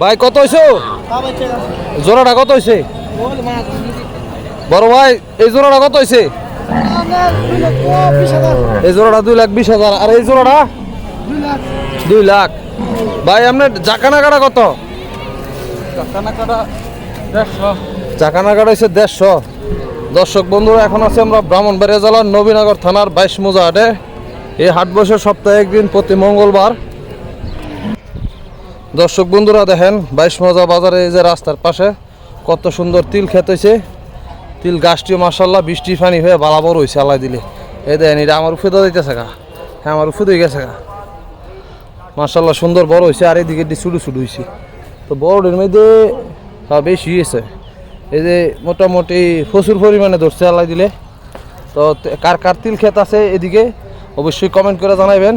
ভাই, কত হয়েছে জোড়াটা কত হয়েছে বড় ভাই, এই জোড়াটা কত হয়েছে এই জোড়াটা দুই লাখ বিশ হাজার। আর এই জোড়াটা? দুই লাখ। ভাই, আপনার জাকানা কাটা কত? চাকানা কাটা হচ্ছে দেড়শো। দর্শক বন্ধুরা, এখন আছে আমরা ব্রাহ্মণবাড়িয়া জেলার নবীনগর থানার বাইশ মোজা হাটে। এই হাট বসে সপ্তাহে একদিন প্রতি মঙ্গলবার দর্শক বন্ধুরা দেখেন, বাইশ মজা বাজারে এই যে রাস্তার পাশে কত সুন্দর তিল খেত হয়েছে তিল গাছটি মাসাল্লাহ বৃষ্টি পানি হয়ে বালা বড় হয়েছে আল্লাহ দিলে। এই দেখেন, এটা আমার উফে দিতেছে গা। হ্যাঁ আমার উফে দিয়ে গেছে গা। মাসাল্লাহ সুন্দর বড় হয়েছে আর এদিকে একটু ছুটু ছুটু হয়েছে তো বড়ের মধ্যে হ্যাঁ বেশি হয়েছে এই যে মোটামুটি প্রচুর পরিমাণে ধরছে, আল্লাহ দিলে। তো কার কার তিল ক্ষেত আছে এদিকে অবশ্যই কমেন্ট করে জানাবেন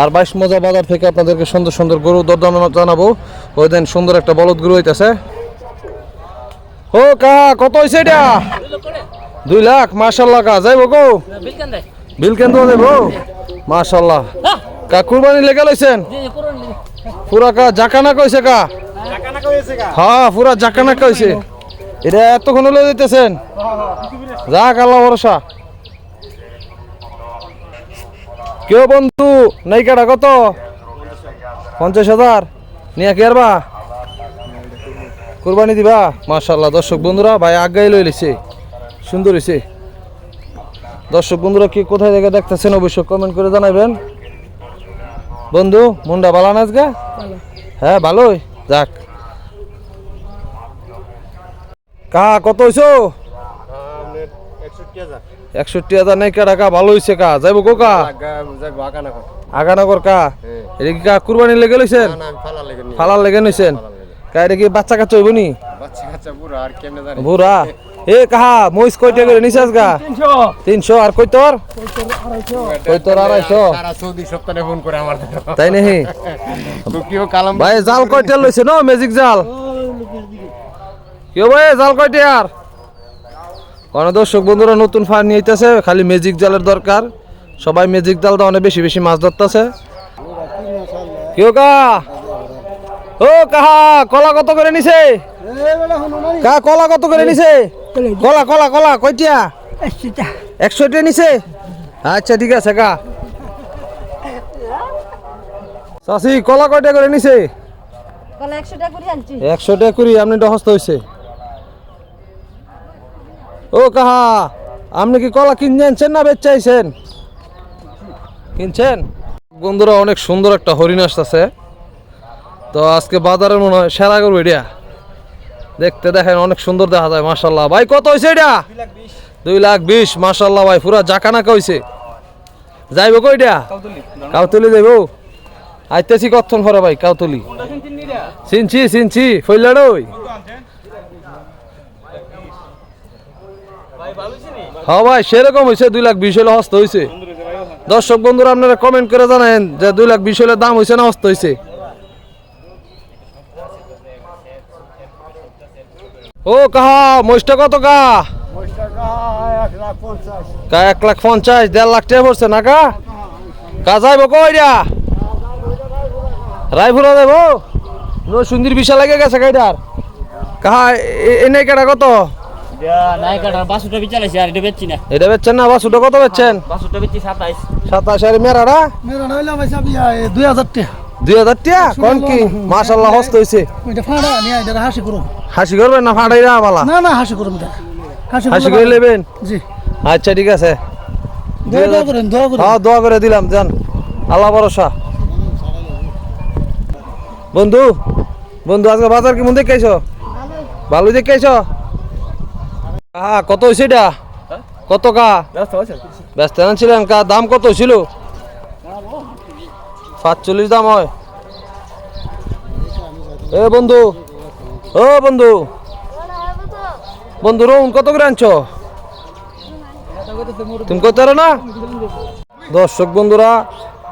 আর বাইশ মজা বাজার থেকে আপনাদেরকে সুন্দর সুন্দর গরু দরদাম জানাব। ওই দিন সুন্দর একটা বলদ গরু হইতেছে। ও কাহা কত হয়েছে এটা? দুই লাখ মার্শাল্লাহ কা যাইব গো। বিল কেন দেব মার্শাল্লাহ কা কুরবানি লেগে লইছেন? পুরা কা জাকানা কইছে কা হ্যাঁ পুরা জাকানা কইছে। এটা এতক্ষণ লয়ে দিতেছেন? যাক আল্লাহ ভরসা। কেউ বন্ধু? নাইকাটা কত? পঞ্চাশ হাজার। নিয়ে কে আরবা কোরবানি দিবা? মাশাল্লাহ দর্শক বন্ধুরা ভাই আগাই লই লিছে সুন্দর হয়েছে দর্শক বন্ধুরা কি কোথায় থেকে দেখতেছেন অবশ্যই কমেন্ট করে জানাবেন। বন্ধু মুন্ডা ভালো না আজকে? হ্যাঁ ভালোই। যাক। কা কত হইছো? একষট্টি হাজার নাই কা টাকা ভালো হয়েছে কা? যাইব কো কা? আগানগর। কা? এটা কি কা কুরবানি লেগে লইছেন? ফালার লেগে নইছেন কা এটা কি বাচ্চা কাচ্চা হইব নি? বুড়া এ কাহা মহিষ কয়টা করে নিছাস গা তিনশো। আর কই তোর কই তোর আড়াইশো তাই নাহি ভাই জাল কয়টা লইছে ন? ম্যাজিক জাল? কেউ ভাই জাল কয়টা আর? দর্শক বন্ধুরা নতুন ফার নিয়ে আইতাছে খালি ম্যাজিক জালের দরকার। সবাই ম্যাজিক জাল দাও বেশি বেশি মাছ ধরতেছে। কেউ কা? ও কাহা কলা কত করে নিছে? কা কলা কত করে নিছে? কলা কলা কলা কয়টিয়া? একশো টা নিছে? আচ্ছা ঠিক আছে কা। চাষি কলা কয়টা করে নিছে? কলা একশো টাকা করে আনছি। একশো টাকা করি আপনি দহস্ত হয়েছে ও কাহা আপনি কি কলা কিনে আনছেন না বেচাইছেন? কিনছেন? বন্ধুরা অনেক সুন্দর একটা হরিণ আসতেছে। তো আজকে বাজারে মনে হয় সেরা করব এটা। দেখতে দেখেন অনেক সুন্দর দেখা যায় মাসাল্লাহ ভাই কত হয়েছে এটা? দুই লাখ বিশ মাসাল্লাহ ভাই পুরা জাকানা কইছে যাইব কইটা কাউতলি। যাইব? আইতেছি কতক্ষণ পরে ভাই কাউতলি? চিনছি চিনছি ফইলাড হ্যাঁ ভাই, সেরকম হয়েছে দুই লাখ বিশ হলে হস্ত হয়েছে দর্শক বন্ধুরা, আপনারা কমেন্ট করে জানেন যে দুই লাখ বিশ হলে দাম হয়েছে না হস্ত হয়েছে ও, কাহা, মহিষটা কত কা কা এক লাখ পঞ্চাশ, দেড় লাখ টাকা পড়ছে না কা কা যাইব কইরা রায়পুরা দেব নো সুন্দর বিশাল লাগে গেছে গাইডার কাহা এনে কেটা কত? নাই কাটা বাসুটা বিচালাইছি আর এটা বেচছি না। এটা বেচছেন না? বাসুটা কত বেচছেন? বাসুটা বেচছি সাতাইশ। সাতাশ আর মেরাটা মেরা নইলাম ভাই সাবি দুই হাজার টাকা। দুই হাজার টাকা? কোন কি? মাশাল্লাহ হস্ত হয়েছে এটা ফাড়া নিয়ে এটা হাসি করুন। হাসি করবেন না ফাটাই না বালা? না না হাসি করুন হাসি হাসি করে নেবেন? জি। আচ্ছা ঠিক আছে। দোয়া দোয়া করেন দোয়া করেন। হ্যাঁ দোয়া করে দিলাম যান। আল্লাহ ভরসা। বন্ধু বন্ধু আজকে বাজার কেমন দেখে আইছো? ভালো দেখে আইছো? হ্যাঁ কত হয়েছে এটা? কত কা? ব্যস্ত ছিলেন কা দাম কত ছিল সাতচল্লিশ দাম হয়। এ বন্ধু ও বন্ধু। বন্ধু রোহন কত করে আনছো? তুমি কত না? দর্শক বন্ধুরা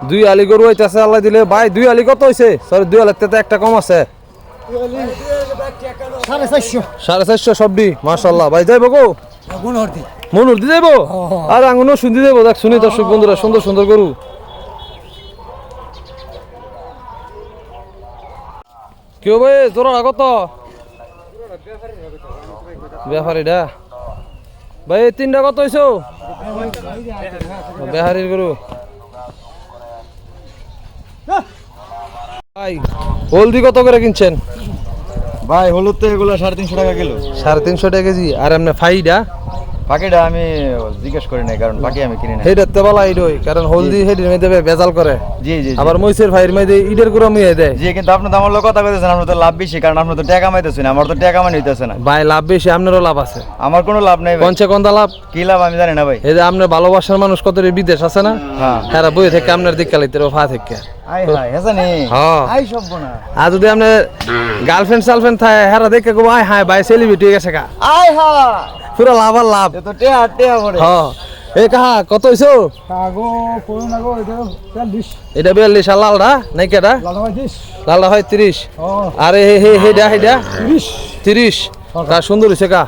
দুই আলি গরু হইতেছে আল্লাহ দিলে। ভাই দুই আলি কত হয়েছে সরি দুই আলির থেকে একটা কম আছে। সাড়ে চারশো। সাড়ে চারশো সবডি মার্শাল্লাহ ভাই যাইব গো? গুণহর্তি দি যাইব? আর আঙুনও শুনতে যাব দেখ শুনি দর্শক বন্ধুরা সুন্দর সুন্দর গরু। কেউ ভাই জোড়া কত ব্যাপারীটা ভাই এই তিনটা কত হয়েছো বেহারির গরু। ভাই হলদি কত করে কিনছেন? ভাই হলুদ তো এগুলো সাড়ে তিনশো টাকা কিলো। সাড়ে তিনশো টাকা কেজি। আর আপনার ফাইডা? পাখিটা আমি জিজ্ঞেস করি নাই কারণ পাখি আমি কিনি না হেডের তো বলা ইডই কারণ হলদি হেডির মেয়ে দেবে বেজাল করে। জি জি। আবার মহিষের ভাইয়ের মেয়ে ইডের গুঁড়ো মিয়ে দেয়। জি কিন্তু আপনি তো আমার লোক কথা কইতেছেন আপনার তো লাভ বেশি কারণ আপনার তো টাকা কামাইতেছেন আমার তো টাকা হইতেছে না। ভাই লাভ বেশি আপনারও লাভ আছে। আমার কোনো লাভ নেই। পঞ্চে কন্দা লাভ? কি লাভ আমি জানি না ভাই। এই যে আপনার ভালোবাসার মানুষ কত বিদেশ আছে না? হ্যাঁ। হ্যাঁ বই থেকে আপনার দিক কালাইতে ফা থেকে। হ্যাঁ আর যদি আপনার গার্লফ্রেন্ড সার্লফ্রেন্ড থাকে হ্যাঁ দেখে গো আয় হায় ভাই সেলিব্রিটি গেছে আই হাই পুরো লাভ আর লাভ। এ তো টেয়া টেয়া পড়ে হ্যাঁ এই কাহা কত হইছো? কাগো করুন না গো এটা চল্লিশ এটা বিয়াল্লিশ আর লালটা নাই লালটা হয় তিরিশ। ও। আরে হে হে হেডা হেডা তিরিশ। তিরিশ। তা সুন্দর হয়েছে কা